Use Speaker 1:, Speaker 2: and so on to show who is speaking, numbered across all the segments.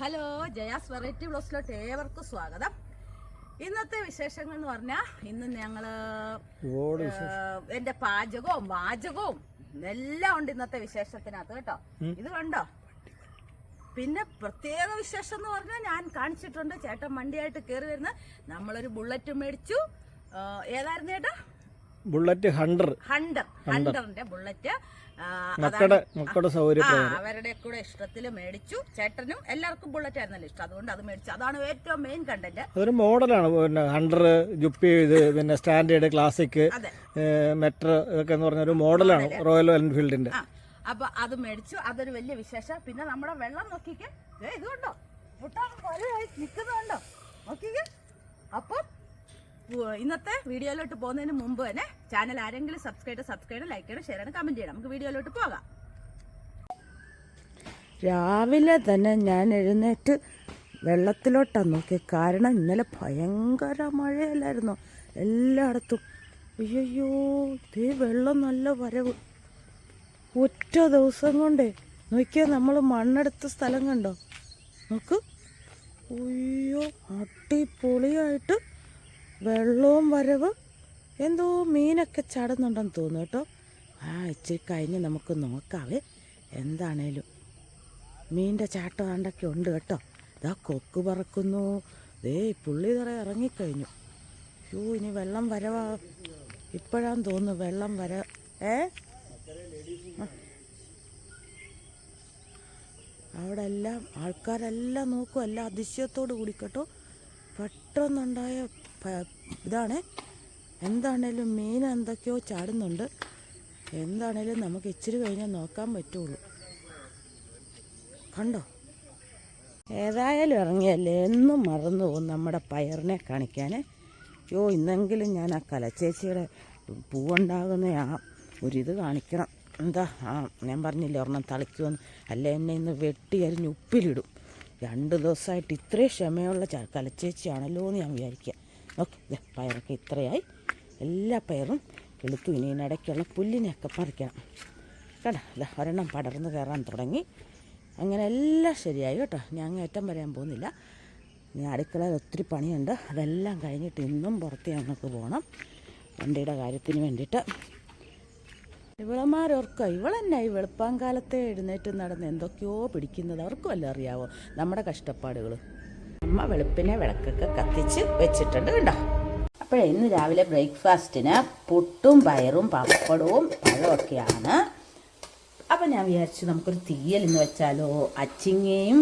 Speaker 1: Hello Jaya's variety ബ്ലോസിലോട്ട് ഏവർക്കും സ്വാഗതം. ഇന്നത്തെ വിശേഷങ്ങൾ എന്ന് പറഞ്ഞാൽ ഇന്ന്
Speaker 2: ഞങ്ങൾ
Speaker 1: ഏഹ്, എന്റെ പാചകവും വാചകവും എല്ലാം ഉണ്ട് ഇന്നത്തെ വിശേഷത്തിനകത്ത് കേട്ടോ. ഇത് കണ്ടോ? പിന്നെ പ്രത്യേക വിശേഷം എന്ന് പറഞ്ഞാൽ ഞാൻ കാണിച്ചിട്ടുണ്ട്. ചേട്ടൻ വണ്ടിയായിട്ട് കയറി വരുന്ന നമ്മളൊരു ബുള്ളറ്റ് മേടിച്ചു. ഏതായിരുന്നു ചേട്ടാ?
Speaker 2: Bullet Hunter.
Speaker 1: ഹണ്ടർ. ഹണ്ടറിന്റെ ബുള്ളറ്റ്.
Speaker 2: മക്കളുടെ മക്കളുടെ സൗകര്യപ്രകാരം.
Speaker 1: അവരുടെ കൂടെ ഇഷ്ടത്തിൽ മേടിച്ചു. ചേട്ടനും എല്ലാവർക്കും ബുള്ളറ്റ് ആയിരുന്നല്ലോ ഇഷ്ടം. അതുകൊണ്ട് അത് മേടിച്ചു. അതാണ് ഏറ്റവും മെയിൻ കണ്ടന്റ്
Speaker 2: അതൊരു മോഡലാണ് പിന്നെ ഹണ്ടർ ജുപ്പി ഇത് പിന്നെ സ്റ്റാൻഡേർഡ് ക്ലാസിക് മെട്രോ ഇതൊക്കെ എന്ന് പറഞ്ഞ ഒരു മോഡലാണ് റോയൽ എൻഫീൽഡിന്റെ
Speaker 1: അപ്പൊ അത് മേടിച്ചു. അതൊരു വലിയ വിശേഷം. പിന്നെ നമ്മുടെ വെള്ളം നോക്കിക്കേ. ഇതുണ്ടോ? കൊലയായി നിൽക്കുന്നുണ്ടോ? നോക്കിക്കേ. അപ്പം ഇന്നത്തെ വീഡിയോയിലോട്ട് പോകുന്നതിന് മുമ്പ് തന്നെ ചാനൽ ആരെങ്കിലും സബ്സ്ക്രൈബ് സബ്സ്ക്രൈബ് ലൈക്ക് ചെയ്യണം ഷെയർ ചെയ്യണം കമന്റ് ചെയ്യണം. നമുക്ക് വീഡിയോയിലോട്ട് പോകാം.
Speaker 3: രാവിലെ തന്നെ ഞാൻ എഴുന്നേറ്റ് വെള്ളത്തിലോട്ടാണ് നോക്കി കാരണം ഇന്നലെ ഭയങ്കര മഴയല്ലായിരുന്നു? എല്ലായിടത്തും. അയ്യോ ഈ വെള്ളം നല്ല വരവ്. ഒറ്റ ദിവസം കൊണ്ടേ. നോക്കിയാൽ നമ്മൾ മണ്ണെടുത്ത സ്ഥലം കണ്ടോ? നോക്ക്. അയ്യോ അടിപൊളിയായിട്ട് വെള്ളവും വരവ് എന്തോ മീനൊക്കെ ചടന്നുണ്ടെന്ന് തോന്നുന്നു കേട്ടോ. ആ ഇച്ചിരി കഴിഞ്ഞ് നമുക്ക് നോക്കാവേ എന്താണേലും. മീന്റെ ചാട്ടം ആണ്ടൊക്കെ ഉണ്ട് കേട്ടോ. ഇതാ കൊക്ക് പറക്കുന്നു. ദേ പുള്ളി തറ ഇറങ്ങിക്കഴിഞ്ഞു. അയ്യോ ഇനി വെള്ളം വരവാ. ഇപ്പോഴാന്ന് തോന്നുന്നു വെള്ളം വര. ഏ? അവിടെ എല്ലാം ആൾക്കാരെല്ലാം നോക്കും. എല്ലാം അതിശയത്തോട് കൂടി കേട്ടോ. പെട്ടെന്നുണ്ടായ ഇതാണ്. എന്താണേലും മീൻ എന്തൊക്കെയോ ചാടുന്നുണ്ട്. എന്താണേലും നമുക്ക് ഇച്ചിരി കഴിഞ്ഞാൽ നോക്കാൻ പറ്റുള്ളൂ. കണ്ടോ? ഏതായാലും ഇറങ്ങിയല്ലേ? എന്നും മറന്നു പോകും നമ്മുടെ പയറിനെ കാണിക്കാൻ യോ ഇന്നെങ്കിലും ഞാൻ ആ കലച്ചേച്ചിയുടെ പൂവുണ്ടാകുന്ന ആ ഒരിത് കാണിക്കണം. എന്താ? ആ ഞാൻ പറഞ്ഞില്ലേ ഒരെണ്ണം തളിക്കുമെന്ന്. അല്ല എന്നെ ഇന്ന് വെട്ടി അരിഞ്ഞ് ഉപ്പിലിടും. രണ്ട് ദിവസമായിട്ട് ഇത്രയും ക്ഷമയുള്ള കലച്ചേച്ചിയാണല്ലോ എന്ന് ഞാൻ വിചാരിക്കുക ഓക്കെ പയറൊക്കെ ഇത്രയായി. എല്ലാ പയറും എടുത്തു ഇനി ഇടയ്ക്കുള്ള പുല്ലിനെയൊക്കെ പറിക്കണം. കേട്ടോ അല്ല ഒരെണ്ണം പടർന്ന് കയറാൻ തുടങ്ങി. അങ്ങനെ എല്ലാം ശരിയായി കേട്ടോ. ഞാൻ ഏറ്റം വരാൻ പോകുന്നില്ല. ഇനി അടുക്കളയിൽ ഒത്തിരി പണിയുണ്ട്. അതെല്ലാം കഴിഞ്ഞിട്ട് ഇന്നും പുറത്ത് ഞങ്ങൾക്ക് പോകണം. വണ്ടിയുടെ കാര്യത്തിന് വേണ്ടിയിട്ട്. ഇവളമാരോർക്ക ഇവളെന്നെ ഈ വെളുപ്പാങ്കാലത്തെ എഴുന്നേറ്റ് നടന്ന് എന്തൊക്കെയോ പിടിക്കുന്നത്? അവർക്കും അല്ല അറിയാവോ? നമ്മുടെ കഷ്ടപ്പാടുകൾ അമ്മ വെളുപ്പിനെ വിളക്കൊക്കെ കത്തിച്ച് വെച്ചിട്ടുണ്ട് കേട്ടോ അപ്പോഴേ ഇന്ന് രാവിലെ ബ്രേക്ക്ഫാസ്റ്റിന് പുട്ടും പയറും പപ്പടവും പഴമൊക്കെയാണ്. അപ്പം ഞാൻ വിചാരിച്ചു നമുക്കൊരു തീയൽ എന്ന് വെച്ചാലോ? അച്ചിങ്ങയും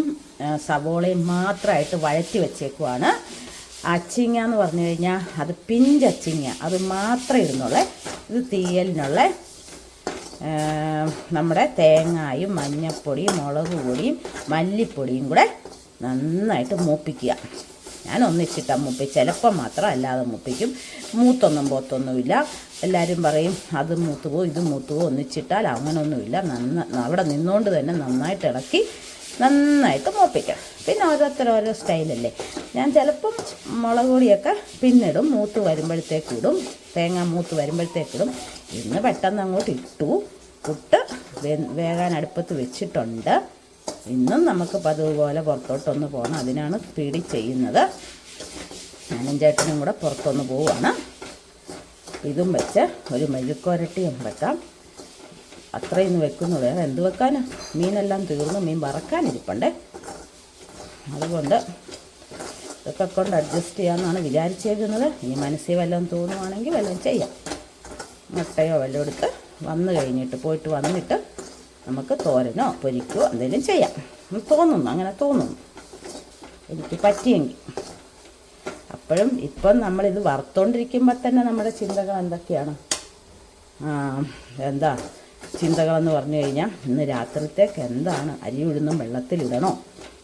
Speaker 3: സവോളയും മാത്രമായിട്ട് വഴറ്റി വെച്ചേക്കുവാണ്. അച്ചിങ്ങ എന്ന് പറഞ്ഞു കഴിഞ്ഞാൽ അത് പിഞ്ചച്ചിങ്ങ അത് മാത്രമേ ഇടുന്നുള്ളേ. ഇത് തീയലിനുള്ള നമ്മുടെ തേങ്ങായും മഞ്ഞപ്പൊടിയും മുളക് പൊടിയും മല്ലിപ്പൊടിയും കൂടെ നന്നായിട്ട് മൂപ്പിക്കുക. ഞാൻ ഒന്നിച്ചിട്ടാണ് മൂപ്പി ചിലപ്പം മാത്രം അല്ലാതെ മൂപ്പിക്കും. മൂത്തൊന്നും പോത്തൊന്നുമില്ല. എല്ലാവരും പറയും അത് മൂത്ത് പോകും ഇത് മൂത്ത് പോകും ഒന്നിച്ചിട്ടാൽ അങ്ങനൊന്നുമില്ല. നന്ന അവിടെ നിന്നുകൊണ്ട് തന്നെ നന്നായിട്ട് ഇളക്കി നന്നായിട്ട് മൂപ്പിക്കാം പിന്നെ ഓരോരുത്തർ ഓരോ സ്റ്റൈലല്ലേ. ഞാൻ ചിലപ്പം മുളക് പൊടിയൊക്കെ പിന്നിടും. മൂത്ത് വരുമ്പോഴത്തേക്കിടും തേങ്ങ മൂത്ത് വരുമ്പോഴത്തേക്കിടും ഇന്ന് പെട്ടെന്ന് അങ്ങോട്ട് ഇട്ടു. പുട്ട് വേകാൻ അടുപ്പത്ത് വെച്ചിട്ടുണ്ട്. ഇന്നും നമുക്ക് പതിവ് പുറത്തോട്ടൊന്ന് പോകണം അതിനാണ് സ്പീഡിൽ ചെയ്യുന്നത്. ഞാനും ചേട്ടനും കൂടെ പുറത്തൊന്ന് പോവുകയാണ് ഇതും വെച്ച് ഒരു മെഴുക്കുരട്ടിയും വെക്കാം. അത്രയൊന്നും വെക്കുന്നു. വേറെ എന്ത് വെക്കാനാ? മീനെല്ലാം തീർന്നു. മീൻ വറക്കാനിരിപ്പണ്ടേ അതുകൊണ്ട് ഇതൊക്കെ കൊണ്ട് അഡ്ജസ്റ്റ് ചെയ്യാമെന്നാണ് വിചാരിച്ചേക്കുന്നത്. ഇനി മനസ്സിൽ വല്ലതും തോന്നുവാണെങ്കിൽ വല്ലതും ചെയ്യാം. മുട്ടയോ വല്ലതും എടുത്ത് വന്നു കഴിഞ്ഞിട്ട് പോയിട്ട് വന്നിട്ട് നമുക്ക് തോരനോ പൊരിക്കോ എന്തെങ്കിലും ചെയ്യാം. തോന്നുന്നു അങ്ങനെ തോന്നുന്നു. എനിക്ക് പറ്റിയെങ്കിൽ. അപ്പോഴും ഇപ്പം നമ്മളിത് വറുത്തോണ്ടിരിക്കുമ്പോൾ തന്നെ നമ്മുടെ ചിന്തകൾ എന്തൊക്കെയാണ്? എന്താ? ചിന്തകളെന്ന് പറഞ്ഞു കഴിഞ്ഞാൽ ഇന്ന് രാത്രിത്തേക്ക് എന്താണ്? അരി ഉഴുന്നും വെള്ളത്തിലിടണോ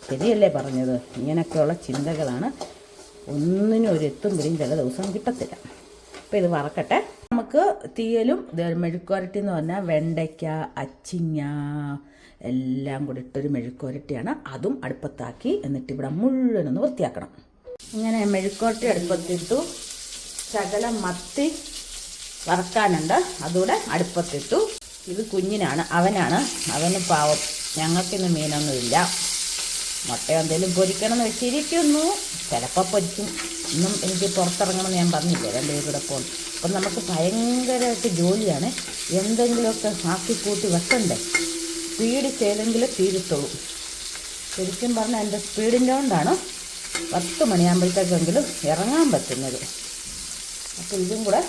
Speaker 3: ശരിയല്ലേ പറഞ്ഞത്? ഇങ്ങനെയൊക്കെയുള്ള ചിന്തകളാണ് ഒന്നിനും ഒരു എത്തും പിടിയും ചില ദിവസം കിട്ടത്തില്ല. അപ്പോൾ ഇത് വറക്കട്ടെ. നമുക്ക് തീയലും മെഴുക്കുരട്ടി എന്ന് പറഞ്ഞാൽ വെണ്ടയ്ക്ക അച്ചിങ്ങ എല്ലാം കൂടി ഇട്ടൊരു മെഴുക്കുരട്ടിയാണ് അതും അടുപ്പത്താക്കി എന്നിട്ട് ഇവിടെ മുഴുവനൊന്ന് വൃത്തിയാക്കണം. ഇങ്ങനെ മെഴുക്കുരട്ടി അടുപ്പത്തിട്ടു. ശകലം മത്തി വറക്കാനുണ്ട്. അതുകൂടെ അടുപ്പത്തിട്ടു. ഇത് കുഞ്ഞിനാണ് അവനാണ്. അവന് പാവം. ഞങ്ങൾക്കിന്ന് മീനൊന്നുമില്ല. മുട്ട എന്തെങ്കിലും പൊരിക്കണമെന്ന് വെച്ചിരിക്കുന്നു. ചിലപ്പോൾ പൊരിക്കും. ഇന്നും എനിക്ക് പുറത്തിറങ്ങണമെന്ന് ഞാൻ പറഞ്ഞില്ല? രണ്ടുപേരും കൂടെ പോകും അപ്പം നമുക്ക് ഭയങ്കരമായിട്ട് ജോലിയാണ്. എന്തെങ്കിലുമൊക്കെ ആക്കി കൂട്ടി വെക്കണ്ടേ? സ്പീഡ് ചെയ്തെങ്കിൽ തീരത്തുള്ളൂ ശരിക്കും പറഞ്ഞാൽ എന്റെ സ്പീഡിന്റെ കൊണ്ടാണ് പത്ത് മണിയാകുമ്പോഴത്തേക്കെങ്കിലും ഇറങ്ങാൻ പറ്റുന്നത്. അപ്പോൾ ഇതും കൂടെ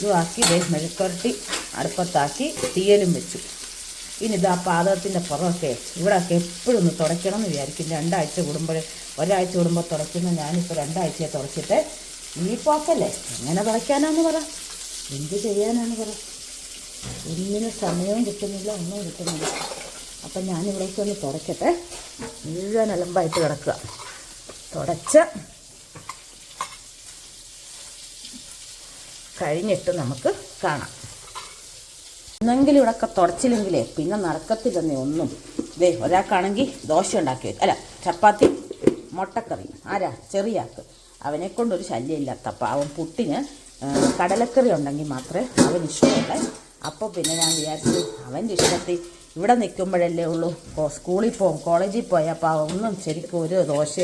Speaker 3: ഇതുമാക്കി ദേ മെഴുക്കുരട്ടി അടുപ്പത്താക്കി തീയലും വെച്ചു. ഇനി ഇത് ആ പാദത്തിന്റെ പുറമൊക്കെ ഇവിടെയൊക്കെ എപ്പോഴും ഒന്ന് തുടയ്ക്കണം എന്ന് വിചാരിക്കും. രണ്ടാഴ്ച കൂടുമ്പോൾ ഒരാഴ്ച കൂടുമ്പോൾ തുടയ്ക്കുന്ന. ഞാനിപ്പോൾ രണ്ടാഴ്ചയെ തുടച്ചിട്ട് ഈ പോക്കല്ലേ? എങ്ങനെ തുടയ്ക്കാനാന്ന് പറ. എന്ത് ചെയ്യാനാണ് പറ. ഒന്നിനും സമയവും കിട്ടുന്നില്ല ഒന്നും കിട്ടുന്നില്ല. അപ്പം ഞാനിവിടേക്ക് ഒന്ന് തുടയ്ക്കട്ടെ. മുഴുവൻ അലമ്പായിട്ട് കിടക്കുക. തുടച്ച കഴിഞ്ഞിട്ട് നമുക്ക് കാണാം. എന്നെങ്കിലും ഇവിടെയൊക്കെ തുടച്ചില്ലെങ്കിലേ പിന്നെ നടക്കത്തില്ലെന്നേ ഒന്നും. ദേ ഒരാൾക്കാണെങ്കിൽ ദോശ ഉണ്ടാക്കി വെക്കും. അല്ല ചപ്പാത്തി മുട്ടക്കറി. ആരാ? ചെറിയാക്ക് അവനെ കൊണ്ടൊരു ശല്യമില്ലാത്ത പാവം പുട്ടിന് കടലക്കറി ഉണ്ടെങ്കിൽ മാത്രമേ അവൻ ഇഷ്ടമുള്ളൂ അപ്പോൾ പിന്നെ ഞാൻ വിചാരിച്ചു അവന്റെ ഇഷ്ടത്തിൽ ഇവിടെ നിൽക്കുമ്പോഴല്ലേ ഉള്ളൂ. സ്കൂളിൽ പോകും കോളേജിൽ പോയാൽ പാവം ഒന്നും ശരിക്കും ഒരു ദോശ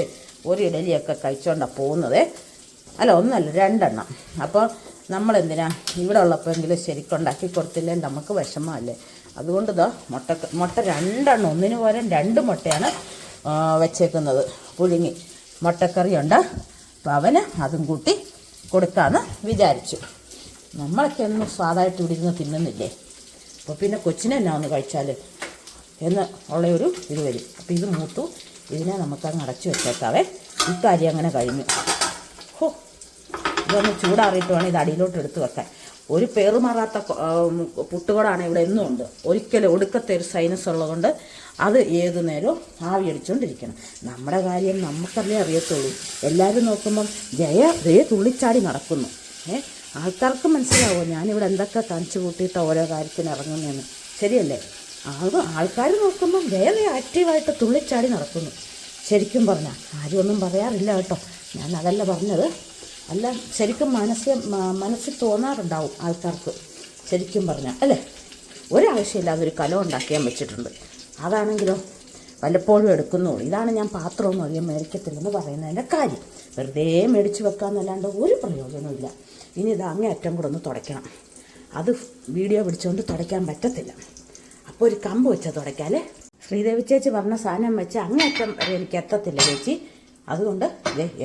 Speaker 3: ഒരു ഇഡലിയൊക്കെ കഴിച്ചുകൊണ്ടാണ് പോകുന്നത്. അല്ല ഒന്നല്ല രണ്ടെണ്ണം. അപ്പോൾ നമ്മളെന്തിനാ? ഇവിടെ ഉള്ളപ്പോഴെങ്കിലും ശരിക്കുണ്ടാക്കി കൊടുത്തില്ലേ? നമുക്ക് വിഷമമല്ലേ? അതുകൊണ്ട് ഇതാ മുട്ട മുട്ട രണ്ടെണ്ണം ഒന്നിന് പകരം രണ്ട് മുട്ടയാണ് വെച്ചേക്കുന്നത്. പുഴുങ്ങി. മുട്ടക്കറിയുണ്ട്. അപ്പം അവന് അതും കൂട്ടി കൊടുക്കാമെന്ന് വിചാരിച്ചു. നമ്മളൊക്കെ ഒന്നും സ്വാദായിട്ട് ഇവിടെ ഇരുന്ന് തിന്നുന്നില്ലേ? അപ്പോൾ പിന്നെ കൊച്ചിനെ എന്നാ ഒന്ന് കഴിച്ചാൽ എന്ന് ഉള്ളയൊരു ഇത് വരും. അപ്പോൾ ഇത് മൂത്തു. ഇതിനെ നമുക്കങ്ങ് അടച്ചു വെച്ചേക്കാവേ. ഇക്കാര്യം അങ്ങനെ കഴിഞ്ഞു. ഇതൊന്ന് ചൂടാറിയിട്ട് വേണം ഇത് അടിയിലോട്ട് എടുത്ത് വെക്കാൻ ഒരു പേറുമാറാത്ത പുട്ടുകോടാണ് ഇവിടെ എന്നും ഉണ്ട്. ഒരിക്കലും ഒടുക്കത്തെ ഒരു സൈനസ് ഉള്ളതുകൊണ്ട് അത് ഏതു നേരവും ആവി അടിച്ചുകൊണ്ടിരിക്കണം നമ്മുടെ കാര്യം നമുക്കല്ലേ അറിയത്തുള്ളൂ. എല്ലാവരും നോക്കുമ്പം ജയ ദേ തുള്ളിച്ചാടി നടക്കുന്നു. ഏ ആൾക്കാർക്ക് മനസ്സിലാവുമോ ഞാനിവിടെ എന്തൊക്കെ കാണിച്ചു കൂട്ടിയിട്ട് ഓരോ കാര്യത്തിന് ഇറങ്ങുന്നതെന്ന് ശരിയല്ലേ? അത് ആൾക്കാർ നോക്കുമ്പം ദേ ആക്റ്റീവായിട്ട് തുള്ളിച്ചാടി നടക്കുന്നു. ശരിക്കും പറഞ്ഞാൽ ആരും ഒന്നും പറയാറില്ല കേട്ടോ. ഞാൻ അതല്ല പറഞ്ഞത്. അല്ല ശരിക്കും മനസ്സിൽ മനസ്സിൽ തോന്നാറുണ്ടാവും ആൾക്കാർക്ക് ശരിക്കും പറഞ്ഞാൽ അല്ലേ? ഒരാവശ്യമില്ലാതെ ഒരു കലം ഉണ്ടാക്കിയാൻ വെച്ചിട്ടുണ്ട്. അതാണെങ്കിലോ വല്ലപ്പോഴും എടുക്കുന്നുള്ളൂ ഇതാണ് ഞാൻ പാത്രമൊന്നും അധികം മേടിക്കത്തില്ലെന്ന് പറയുന്നതിന്റെ കാര്യം. വെറുതെ മേടിച്ച് വെക്കാമെന്നല്ലാണ്ട് ഒരു പ്രയോജനമില്ല ഇനി ഇത് അങ്ങേ അറ്റം കൂടെ ഒന്ന് തുടയ്ക്കണം. അത് വീഡിയോ പിടിച്ചുകൊണ്ട് തുടയ്ക്കാൻ പറ്റത്തില്ല. അപ്പോൾ ഒരു കമ്പ് വെച്ചാൽ തുടയ്ക്കാല്ലേ ശ്രീദേവി ചേച്ചി പറഞ്ഞ സാധനം വെച്ച് അങ്ങേറ്റം വരെ എനിക്ക് എത്തത്തില്ല ചേച്ചി. അതുകൊണ്ട്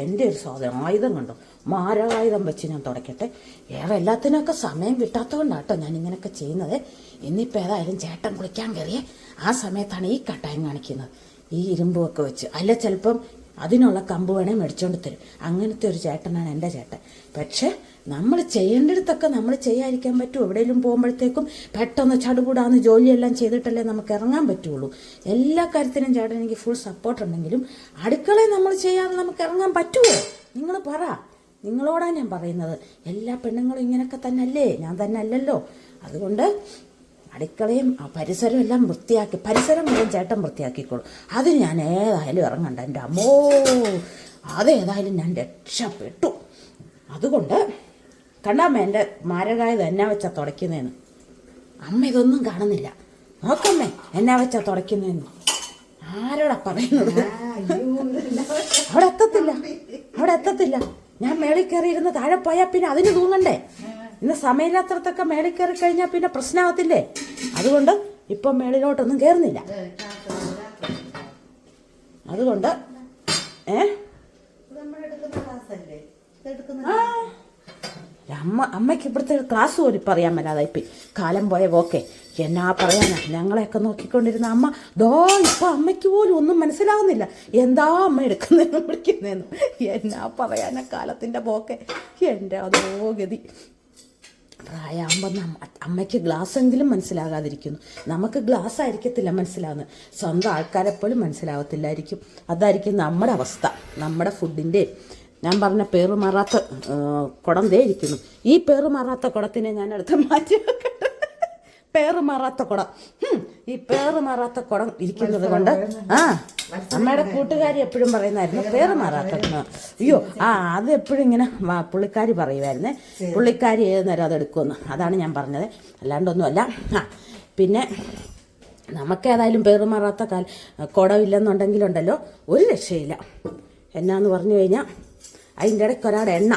Speaker 3: എന്റെ ഒരു സാധനം ആയുധം കണ്ടോ? മാരായുധം വെച്ച് ഞാൻ തുടക്കട്ടെ. വേറെ എല്ലാത്തിനൊക്കെ സമയം കിട്ടാത്തതുകൊണ്ടാണ് കേട്ടോ ഞാൻ ഇങ്ങനെയൊക്കെ ചെയ്യുന്നത്. ഇന്നിപ്പോൾ ഏതായാലും ചേട്ടൻ കുളിക്കാൻ കയറിയേ. ആ സമയത്താണ് ഈ കട്ടായം കാണിക്കുന്നത്. ഈ ഇരുമ്പുമൊക്കെ വെച്ച്. അല്ല ചിലപ്പം അതിനുള്ള കമ്പ് വേണേൽ മേടിച്ചോണ്ട് തരും. അങ്ങനത്തെ ഒരു ചേട്ടനാണ് എന്റെ ചേട്ടൻ. പക്ഷേ നമ്മൾ ചെയ്യേണ്ടിടത്തൊക്കെ നമ്മൾ ചെയ്യാതിരിക്കാൻ പറ്റും എവിടെയെങ്കിലും പോകുമ്പോഴത്തേക്കും പെട്ടെന്ന് ചടുകൂടാന്ന് ജോലിയെല്ലാം ചെയ്തിട്ടല്ലേ നമുക്ക് ഇറങ്ങാൻ പറ്റുള്ളൂ. എല്ലാ കാര്യത്തിനും ചേട്ടൻ എനിക്ക് ഫുൾ സപ്പോർട്ട് ഉണ്ടെങ്കിലും അടുക്കളയിൽ നമ്മൾ ചെയ്യാതെ നമുക്ക് ഇറങ്ങാൻ പറ്റുമോ? നിങ്ങൾ പറ. നിങ്ങളോടാണ് ഞാൻ പറയുന്നത്. എല്ലാ പെണ്ണുങ്ങളും ഇങ്ങനെയൊക്കെ തന്നെ അല്ലേ ഞാൻ തന്നെ അല്ലല്ലോ അതുകൊണ്ട് അടുക്കളയും ആ പരിസരവും എല്ലാം വൃത്തിയാക്കി പരിസരം മുഴുവൻ ചേട്ടൻ വൃത്തിയാക്കിക്കോളും. അത് ഞാൻ ഏതായാലും ഇറങ്ങണ്ട എന്റെ അമ്മോ. അതേതായാലും ഞാൻ രക്ഷപ്പെട്ടു. അതുകൊണ്ട് കണ്ടാമ്മ എന്റെ മാരകായത് എന്നാ വെച്ചാൽ തുടയ്ക്കുന്നതെന്ന് അമ്മ ഇതൊന്നും കാണുന്നില്ല. നോക്കമ്മേ എന്നാ വെച്ചാ തുടയ്ക്കുന്നതെന്ന് ആരോടാ പറയുന്നത്? അവിടെ എത്തത്തില്ല. അവിടെ എത്തത്തില്ല. ഞാൻ മേളിൽ കയറിയിരുന്ന് താഴെ പോയാൽ പിന്നെ അതിന് തൂങ്ങണ്ടേ? ഇന്ന് സമയമില്ലാത്തടത്തൊക്കെ മേളിൽ കയറി കഴിഞ്ഞാൽ പിന്നെ പ്രശ്നമാകത്തില്ലേ? അതുകൊണ്ട് ഇപ്പം മേളിലോട്ടൊന്നും കയറുന്നില്ല. അതുകൊണ്ട് ഏ. അമ്മ അമ്മയ്ക്ക് ഇവിടുത്തെ ക്ലാസ് പോലും പറയാൻ അറിയാൻ മേലാതായിപ്പോയി. കാലം പോയ ഓക്കെ എന്നാ പറയാനാ? ഞങ്ങളെയൊക്കെ നോക്കിക്കൊണ്ടിരുന്ന അമ്മ ദോ ഇപ്പം അമ്മയ്ക്ക് പോലും ഒന്നും മനസ്സിലാകുന്നില്ല എന്താ അമ്മ എടുക്കുന്നതെന്ന് വിളിക്കുന്നതെന്ന് എന്നാ പറയാനാ കാലത്തിന്റെ പോക്കെ? എന്റെ അതോ ഗതി. പ്രായമാകുമ്പോൾ നമ്മ അമ്മയ്ക്ക് ഗ്ലാസ് എങ്കിലും മനസ്സിലാകാതിരിക്കുന്നു. നമുക്ക് ഗ്ലാസ് ആയിരിക്കത്തില്ല മനസ്സിലാവുന്നത്. സ്വന്തം ആൾക്കാരെപ്പോഴും മനസ്സിലാവത്തില്ലായിരിക്കും. അതായിരിക്കും നമ്മുടെ അവസ്ഥ നമ്മുടെ ഫുഡിന്റെ ഞാൻ പറഞ്ഞ പേറുമാറാത്ത കുടം ദേ ഇരിക്കുന്നു. ഈ പേറുമാറാത്ത കുടത്തിനെ ഞാൻ അടുത്ത് മാറ്റി വെക്കട്ടെ. പേറ് മാറാത്ത കുടം ഈ പേറ് മാറാത്ത കുടം ഇരിക്കുന്നത് കൊണ്ട് ആ അമ്മയുടെ കൂട്ടുകാരി എപ്പോഴും പറയുന്നായിരുന്നു പേറ് മാറാത്ത കുടം. അയ്യോ ആ അത് എപ്പോഴും ഇങ്ങനെ പുള്ളിക്കാരി പറയുമായിരുന്നേ. പുള്ളിക്കാരി ഏത് നേരം അത് എടുക്കുമെന്ന്. അതാണ് ഞാൻ പറഞ്ഞത്. അല്ലാണ്ടൊന്നുമല്ല. ആ പിന്നെ നമുക്കേതായാലും പേറുമാറാത്ത കാൽ കുടമില്ലെന്നുണ്ടെങ്കിലുണ്ടല്ലോ ഒരു രക്ഷയില്ല. എന്നാന്ന് പറഞ്ഞു കഴിഞ്ഞാൽ അതിന്റെ ഇടയ്ക്ക് ഒരാടെ എണ്ണ.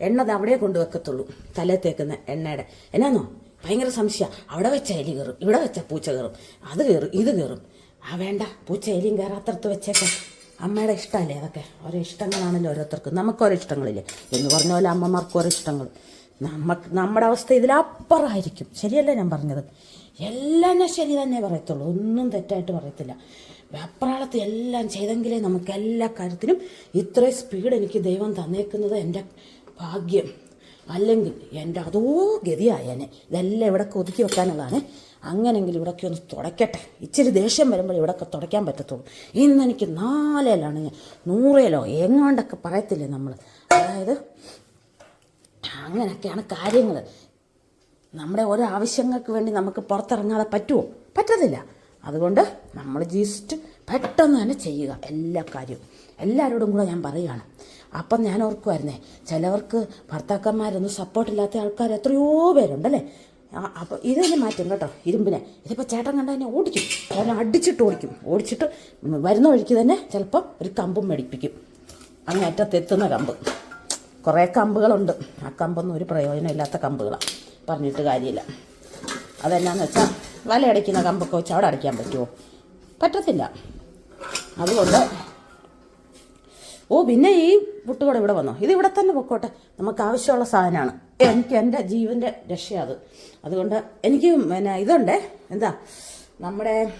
Speaker 3: എണ്ണ അത് അവിടെ കൊണ്ടുവെക്കത്തുള്ളൂ തലേ തേക്കുന്ന എണ്ണയുടെ. എന്നാന്നോ? ഭയങ്കര സംശയം. അവിടെ വെച്ച എലി കയറും ഇവിടെ വെച്ച പൂച്ച കയറും അത് കയറും ഇത് കയറും. ആ വേണ്ട പൂച്ച എലിയും കയറാത്തടത്ത് വെച്ചേക്കാം. അമ്മയുടെ ഇഷ്ടമല്ലേ അതൊക്കെ? ഓരോ ഇഷ്ടങ്ങളാണല്ലോ ഓരോരുത്തർക്കും. നമുക്ക് ഓരോ ഇഷ്ടങ്ങളില്ലേ? എന്ന് പറഞ്ഞ പോലെ അമ്മമാർക്ക് ഓരോ ഇഷ്ടങ്ങൾ. നമുക്ക് നമ്മുടെ അവസ്ഥ ഇതിലപ്പുറമായിരിക്കും. ശരിയല്ലേ ഞാൻ പറഞ്ഞത്? എല്ലാം ഞാൻ ശരി തന്നെ പറയത്തുള്ളൂ. ഒന്നും തെറ്റായിട്ട് പറയത്തില്ല. വെപ്രാളത്ത് എല്ലാം ചെയ്തെങ്കിലേ നമുക്ക് എല്ലാ കാര്യത്തിനും ഇത്രയും സ്പീഡ് എനിക്ക് ദൈവം തന്നേക്കുന്നത് എന്റെ ഭാഗ്യം. അല്ലെങ്കിൽ എന്റെ അതോ ഗതിയായേനെ. ഇതെല്ലാം ഇവിടൊക്കെ ഒതുക്കി വെക്കാനുള്ളതാണ്. അങ്ങനെങ്കിലും ഇവിടൊക്കെ ഒന്ന് തുടയ്ക്കട്ടെ. ഇച്ചിരി ദേഷ്യം വരുമ്പോൾ ഇവിടൊക്കെ തുടയ്ക്കാൻ പറ്റത്തുള്ളൂ. ഇന്ന് എനിക്ക് നാലേലാണ് ഞാൻ. നൂറേലോ എങ്ങാണ്ടൊക്കെ പറയത്തില്ലേ നമ്മൾ അതായത് അങ്ങനെയൊക്കെയാണ് കാര്യങ്ങൾ നമ്മുടെ ഓരോ ആവശ്യങ്ങൾക്ക് വേണ്ടി നമുക്ക് പുറത്തിറങ്ങാതെ പറ്റുമോ? പറ്റത്തില്ല. അതുകൊണ്ട് നമ്മൾ ജസ്റ്റ് പെട്ടെന്ന് തന്നെ ചെയ്യുക എല്ലാ കാര്യവും. എല്ലാവരോടും കൂടെ ഞാൻ പറയുകയാണ്. അപ്പം ഞാൻ ഓർക്കുമായിരുന്നേ ചിലവർക്ക് ഭർത്താക്കന്മാരൊന്നും സപ്പോർട്ടില്ലാത്ത ആൾക്കാർ എത്രയോ പേരുണ്ടല്ലേ? അപ്പോൾ ഇതിനെ മാറ്റും കേട്ടോ ഇരുമ്പിനെ. ഇതിപ്പോൾ ചേട്ടൻ കണ്ട തന്നെ ഓടിക്കും അവനെ അടിച്ചിട്ട് ഓടിക്കും. ഓടിച്ചിട്ട് വരുന്ന വഴിക്ക് തന്നെ ചിലപ്പം ഒരു കമ്പും മേടിപ്പിക്കും. അങ്ങേറ്റത്തെത്തുന്ന കമ്പ്. കുറേ കമ്പുകളുണ്ട്. ആ കമ്പൊന്നും ഒരു പ്രയോജനമില്ലാത്ത കമ്പുകളാണ് പറഞ്ഞിട്ട് കാര്യമില്ല. അതെന്നാന്ന് വെച്ചാൽ വല അടയ്ക്കുന്ന കമ്പൊക്കെ വെച്ച് അവിടെ അടയ്ക്കാൻ പറ്റുമോ? പറ്റത്തില്ല. അതുകൊണ്ട് ഓ പിന്നെ ഈ പുട്ടുകൂടെ ഇവിടെ വന്നോ? ഇത് ഇവിടെ തന്നെ പൊക്കോട്ടെ. നമുക്ക് ആവശ്യമുള്ള സാധനമാണ്. എനിക്ക് എന്റെ ജീവന്റെ രക്ഷ അത്. അതുകൊണ്ട് എനിക്ക് പിന്നെ ഇതുണ്ട്. എന്താ? നമ്മുടെ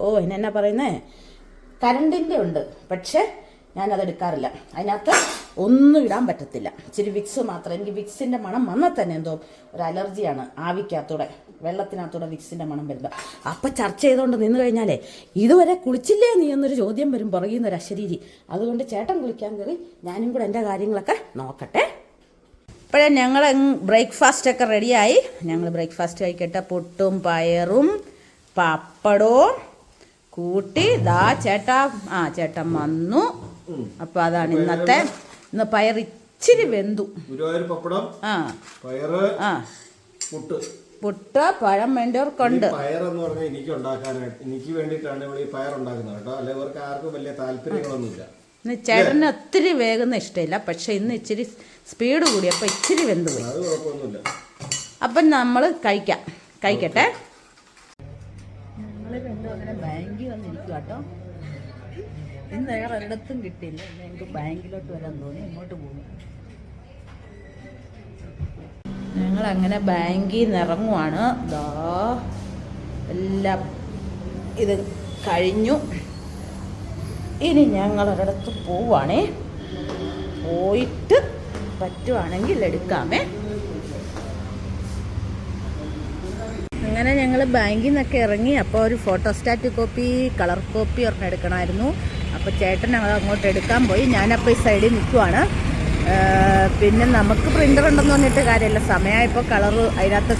Speaker 3: ഓ എന്നെന്നാ പറയുന്നേ? കരണ്ടിന്റെ ഉണ്ട്. പക്ഷേ ഞാനത് എടുക്കാറില്ല. അതിനകത്ത് ഒന്നും ഇടാൻ പറ്റത്തില്ല. ഇച്ചിരി വിക്സ് മാത്രം. എനിക്ക് വിക്സിന്റെ മണം വന്നാൽ തന്നെ എന്തോ ഒരു അലർജിയാണ് ആവിക്കകത്തൂടെ വെള്ളത്തിനകത്തൂടെ വിക്സിന്റെ മണം വരുമ്പോൾ അപ്പം ചർച്ച ചെയ്തുകൊണ്ട് നിന്ന് കഴിഞ്ഞാലേ ഇതുവരെ കുളിച്ചില്ലേ നീ എന്നൊരു ചോദ്യം വരും പുറകിൽ നിന്ന് ഒരു അശരീരി. അതുകൊണ്ട് ചേട്ടൻ കുളിക്കാൻ കയറി ഞാനും കൂടെ എന്റെ കാര്യങ്ങളൊക്കെ നോക്കട്ടെ. ഇപ്പോഴേ ഞങ്ങൾ ബ്രേക്ക്ഫാസ്റ്റ് ഒക്കെ റെഡിയായി ഞങ്ങൾ ബ്രേക്ക്ഫാസ്റ്റ് കഴിക്കട്ടെ. പുട്ടും പയറും പപ്പടവും കൂട്ടി ദാ ചേട്ടാ ആ ചേട്ടൻ വന്നു. അപ്പോൾ അതാണ് ഇന്നത്തെ ഇന്ന് പയർ ഇച്ചിരി വെന്തു.
Speaker 2: ഗുരുവായൂർ പപ്പടം
Speaker 3: ആ.
Speaker 2: പയറ്
Speaker 3: ആ.
Speaker 2: പുട്ട്.
Speaker 3: പുട്ട് പഴം വേണ്ടവർക്കുണ്ട്
Speaker 2: പയർ എന്ന് പറഞ്ഞാൽ എനിക്ക് ഉണ്ടാക്കാനായിട്ട് എനിക്ക് വേണ്ടിയിട്ടാണ് ഇവിടെ ഈ പയർ ഉണ്ടാക്കുന്നത് കേട്ടോ. അല്ലെ ഇവർക്ക് ആർക്കും വലിയ താല്പര്യങ്ങളൊന്നുമില്ല.
Speaker 3: ഇന്ന് ചേട്ടന് ഒത്തിരി വേഗം ഇഷ്ടമില്ല. പക്ഷെ ഇന്ന് ഇച്ചിരി സ്പീഡ് കൂടി അപ്പോൾ ഇച്ചിരി വെന്ത് പോയി.
Speaker 2: അത് കുഴപ്പമൊന്നുമില്ല.
Speaker 3: അപ്പം നമ്മൾ കഴിക്കാം. കഴിക്കട്ടെ. ഞങ്ങൾ രണ്ടും അങ്ങനെ ബാങ്കിൽ വന്നിരിക്കും കേട്ടോ. ഇന്ന് വേറെ ഒരിടത്തും കിട്ടിയില്ല എനിക്ക് ബാങ്കിലോട്ട് വരാൻ തോന്നി ഇങ്ങോട്ട് പോകുന്നു ഞങ്ങൾ അങ്ങനെ ബാങ്കിൽ നിന്ന് ഇറങ്ങുവാണ്. ദാ എല്ലാം ഇത് കഴിഞ്ഞു. ഇനി ഞങ്ങൾ ഒരിടത്ത് പോവാണേ പോയിട്ട് പറ്റുവാണെങ്കിൽ എടുക്കാമേ. അങ്ങനെ ഞങ്ങൾ ബാങ്കിൽ നിന്നൊക്കെ ഇറങ്ങി. അപ്പോൾ ഒരു ഫോട്ടോസ്റ്റാറ്റ് കോപ്പി കളർ കോപ്പി ഒരെണ്ണം എടുക്കണമായിരുന്നു. അപ്പോൾ ചേട്ടൻ അങ്ങോട്ട് എടുക്കാൻ പോയി. ഞാനപ്പോൾ ഈ സൈഡിൽ നിൽക്കുവാണ് പിന്നെ നമുക്ക് പ്രിന്റർ ഉണ്ടെന്ന് പറഞ്ഞിട്ട് കാര്യമില്ല. സമയമായപ്പോൾ കളറ് അതിനകത്ത്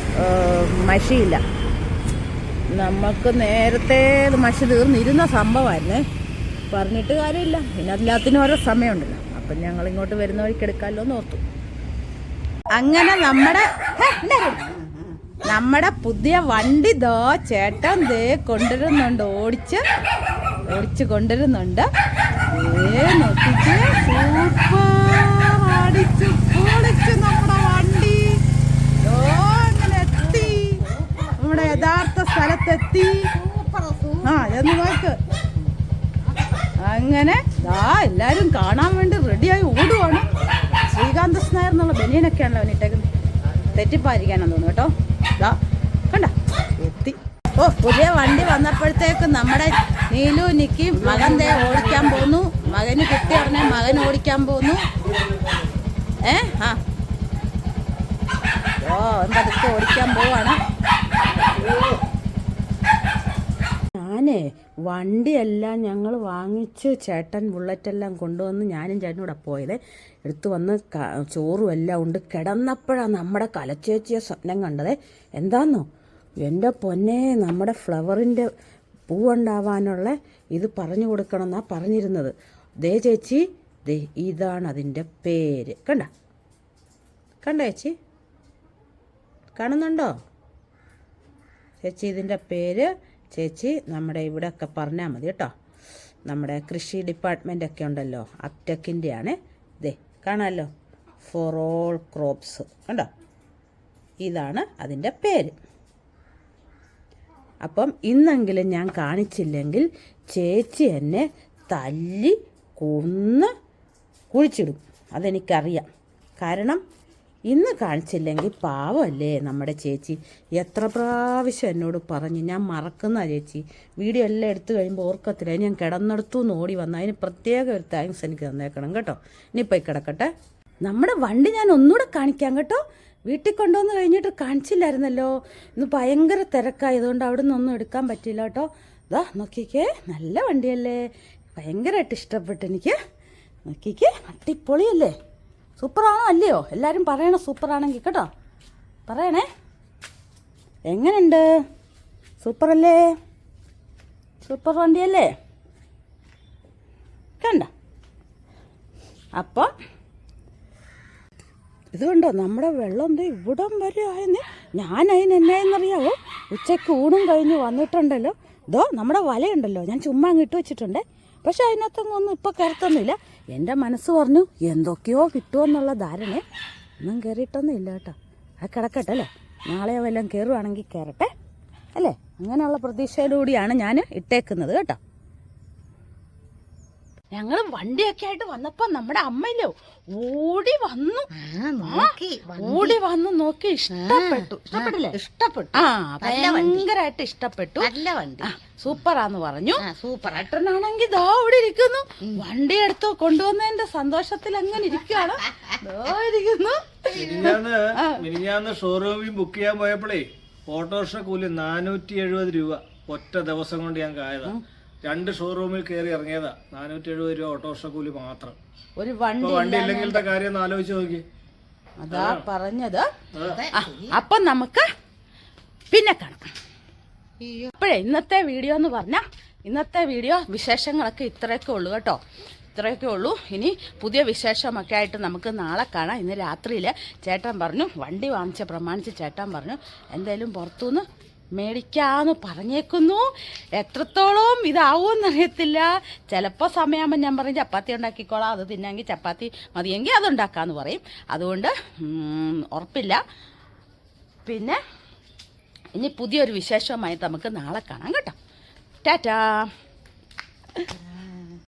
Speaker 3: മഷിയില്ല. നമുക്ക് നേരത്തെ മഷി തീർന്നിരുന്ന സംഭവമായിരുന്നേ പറഞ്ഞിട്ട് കാര്യമില്ല. പിന്നെ അതിനകത്തിന് ഓരോ സമയമുണ്ടല്ലോ. അപ്പം ഞങ്ങൾ ഇങ്ങോട്ട് വരുന്ന വഴിക്ക് എടുക്കാമല്ലോ എന്ന് ഓർത്തു. അങ്ങനെ നമ്മുടെ നമ്മുടെ പുതിയ വണ്ടി ദോ ചേട്ടൻ ദേ കൊണ്ടുവരുന്നുണ്ട് ഓടിച്ച്. ഓടിച്ച് കൊണ്ടുവരുന്നുണ്ട്. ഏ നമ്മുടെ വണ്ടി. എത്തി. നമ്മുടെ യഥാർത്ഥ സ്ഥലത്തെത്തി. ആ എന്ന് നോക്ക്. അങ്ങനെ ദാ എല്ലാരും കാണാൻ വേണ്ടി റെഡിയായി ഓടുവാണ്. ശ്രീകാന്ത് സ്നായർ എന്നുള്ള ബനിയനൊക്കെയാണല്ലോ അവനിട്ടേക്കുന്നത്. തെറ്റിപ്പായിരിക്കാനെന്ന് തോന്നുന്നു കേട്ടോ. ദാ കണ്ട. ഓ പുതിയ വണ്ടി വന്നപ്പോഴത്തേക്ക് നമ്മുടെ നീലു നിക്കി മകൻ ദേ ഓടിക്കാൻ പോന്നു. മകന് കുട്ടി പറഞ്ഞാൽ മകൻ ഓടിക്കാൻ പോന്നു. ഏ ആ. ഓ എന്തൊക്കെ ഓടിക്കാൻ പോവാണ്. ഞാനേ വണ്ടിയെല്ലാം ഞങ്ങൾ വാങ്ങിച്ച് ചേട്ടൻ ബുള്ളറ്റെല്ലാം കൊണ്ടുവന്ന് ഞാനും ചേട്ടനും കൂടെ പോയത്. എടുത്തു വന്ന് ചോറും എല്ലാം ഉണ്ട്. കിടന്നപ്പോഴാണ് നമ്മുടെ കലച്ചേച്ചിയെ സ്വപ്നം കണ്ടത്. എന്താന്നോ? എന്റെ പൊന്നെ നമ്മുടെ ഫ്ലവറിന്റെ പൂവുണ്ടാവാനുള്ള ഇത് പറഞ്ഞു കൊടുക്കണം എന്നാണ് പറഞ്ഞിരുന്നത്. ദേ ചേച്ചി ദേ ഇതാണ് അതിന്റെ പേര്. കണ്ട? കണ്ട ചേച്ചി? കാണുന്നുണ്ടോ? ചേച്ചി ഇതിന്റെ പേര് ചേച്ചി നമ്മുടെ ഇവിടെയൊക്കെ പറഞ്ഞാൽ മതി കേട്ടോ. നമ്മുടെ കൃഷി ഡിപ്പാർട്ട്മെന്റ് ഒക്കെ ഉണ്ടല്ലോ ആണ് ഇതേ കാണാമല്ലോ? ഫോർ ഓൾ ക്രോപ്സ് കണ്ടോ? ഇതാണ് അതിന്റെ പേര്. അപ്പം ഇന്നെങ്കിലും ഞാൻ കാണിച്ചില്ലെങ്കിൽ ചേച്ചി എന്നെ തല്ലി കൊന്ന് കുഴിച്ചിടും. അതെനിക്കറിയാം. കാരണം ഇന്ന് കാണിച്ചില്ലെങ്കിൽ പാവമല്ലേ നമ്മുടെ ചേച്ചി? എത്ര പ്രാവശ്യം എന്നോട് പറഞ്ഞു ഞാൻ മറക്കുന്ന ചേച്ചി. വീഡിയോ എല്ലാം എടുത്തു കഴിയുമ്പോൾ ഓർക്കത്തില്ല? ഞാൻ കിടന്നെടുത്തു ഓടി വന്നു അതിന് പ്രത്യേക ഒരു താങ്ക്സ് എനിക്ക് തന്നേക്കണം കേട്ടോ. ഇനിയിപ്പോൾ കിടക്കട്ടെ. നമ്മുടെ വണ്ടി ഞാൻ ഒന്നുകൂടെ കാണിക്കാം കേട്ടോ. വീട്ടിൽ കൊണ്ടുവന്ന് കഴിഞ്ഞിട്ട് കാണിച്ചില്ലായിരുന്നല്ലോ. ഇന്ന് ഭയങ്കര തിരക്കായതുകൊണ്ട് അവിടെ നിന്നൊന്നും എടുക്കാൻ പറ്റില്ല കേട്ടോ. ഇതാ നോക്കിക്കേ. നല്ല വണ്ടിയല്ലേ. ഭയങ്കരമായിട്ട് ഇഷ്ടപ്പെട്ടു എനിക്ക്. നോക്കിക്കേ അട്ടിപ്പൊളിയല്ലേ സൂപ്പറാണോ അല്ലയോ? എല്ലാവരും പറയണം സൂപ്പറാണെങ്കിൽ കേട്ടോ. പറയണേ. എങ്ങനെയുണ്ട്? സൂപ്പറല്ലേ? സൂപ്പർ വണ്ടിയല്ലേ? കണ്ട? അപ്പം ഇത് കണ്ടോ? നമ്മുടെ വെള്ളം എന്തോ ഇവിടം വരെ ആയെന്ന്. ഞാൻ അതിന് എന്നായെന്നറിയാവോ? ഉച്ചയ്ക്ക് ഊണും കഴിഞ്ഞ് വന്നിട്ടുണ്ടല്ലോ. ഇതോ നമ്മുടെ വലയുണ്ടല്ലോ. ഞാൻ ചുമ്മാ അങ്ങ് ഇട്ട് വെച്ചിട്ടുണ്ട്. പക്ഷെ അതിനകത്തൊന്നും ഒന്നും ഇപ്പോൾ കയറത്തൊന്നുമില്ല എന്റെ മനസ്സ് പറഞ്ഞു എന്തൊക്കെയോ കിട്ടുമെന്നുള്ള ധാരണ ഒന്നും കയറിയിട്ടൊന്നും ഇല്ല കേട്ടോ. അത് കിടക്കട്ടെ അല്ലേ? നാളെ വല്ലതും കയറുവാണെങ്കിൽ കയറട്ടെ അല്ലേ? അങ്ങനെയുള്ള പ്രതീക്ഷയിലൂടെയാണ് ഞാൻ ഇട്ടേക്കുന്നത് കേട്ടോ. ഞങ്ങൾ വണ്ടിയൊക്കെ ആയിട്ട് വന്നപ്പോ നമ്മുടെ അമ്മയില്ലോ ഓടി വന്നു. ഓടി വന്നു നോക്കി. ഇഷ്ടപ്പെട്ടു. ഇഷ്ടപ്പെട്ടില്ലേ
Speaker 4: ഇഷ്ടപ്പെട്ടു.
Speaker 3: ആ ഭയങ്കരമായിട്ട് ഇഷ്ടപ്പെട്ടു.
Speaker 4: നല്ല വണ്ടി.
Speaker 3: സൂപ്പറാന്ന് പറഞ്ഞു.
Speaker 4: ആ സൂപ്പർ
Speaker 3: ഏട്ടനാണെങ്കിൽ ദാ ഇവിടെ ഇരിക്കുന്നു. വണ്ടി എടുത്ത് കൊണ്ടുവന്നതിന്റെ സന്തോഷത്തിൽ അങ്ങനെ ഇരിക്കുകയാണ് ഇരിക്കുന്നു.
Speaker 2: മിനിഞ്ഞാന്ന് ഷോറൂമിൽ ബുക്ക് ചെയ്യാൻ പോയപ്പോഴേ ഓട്ടോറിക്ഷ കൂലി നാനൂറ്റി എഴുപത് രൂപ ഒറ്റ ദിവസം കൊണ്ട് ഞാൻ കായതാ. രണ്ട് ഷോറൂമിൽ കയറി ഇറങ്ങിയതാ. നാനൂറ്റി എഴുപത് രൂപ ഓട്ടോറിക്ഷ കൂലി മാത്രം.
Speaker 3: ഒരു വണ്ടി
Speaker 2: വണ്ടി ഇല്ലെങ്കിലത്തെ കാര്യം ആലോചിച്ചു നോക്കി.
Speaker 3: അതാ പറഞ്ഞത്. അപ്പൊ അപ്പം നമുക്ക് പിന്നെ കാണാം. അപ്പോഴേ ഇന്നത്തെ വീഡിയോ എന്ന് പറഞ്ഞാൽ ഇന്നത്തെ വീഡിയോ വിശേഷങ്ങളൊക്കെ ഇത്രയൊക്കെ ഉള്ളൂ കേട്ടോ. ഇത്രയൊക്കെ ഉള്ളൂ. ഇനി പുതിയ വിശേഷമൊക്കെ ആയിട്ട് നമുക്ക് നാളെ കാണാം. ഇന്ന് രാത്രിയിൽ ചേട്ടൻ പറഞ്ഞു വണ്ടി വാങ്ങിച്ച പ്രമാണിച്ച് ചേട്ടൻ പറഞ്ഞു എന്തായാലും പുറത്തുനിന്ന് മേടിക്കാന്ന് പറഞ്ഞേക്കുന്നു. എത്രത്തോളം ഇതാവുമെന്നറിയത്തില്ല ചിലപ്പോൾ സമയമാകുമ്പോൾ ഞാൻ പറയും ചപ്പാത്തി ഉണ്ടാക്കിക്കോളാം. അത് തിന്നെങ്കിൽ ചപ്പാത്തി മതിയെങ്കിൽ അത് ഉണ്ടാക്കാമെന്ന് പറയും. അതുകൊണ്ട് ഉറപ്പില്ല. പിന്നെ ഇനി പുതിയൊരു വിശേഷവുമായി നമുക്ക് നാളെ കാണാം കേട്ടോ. ടാറ്റാ.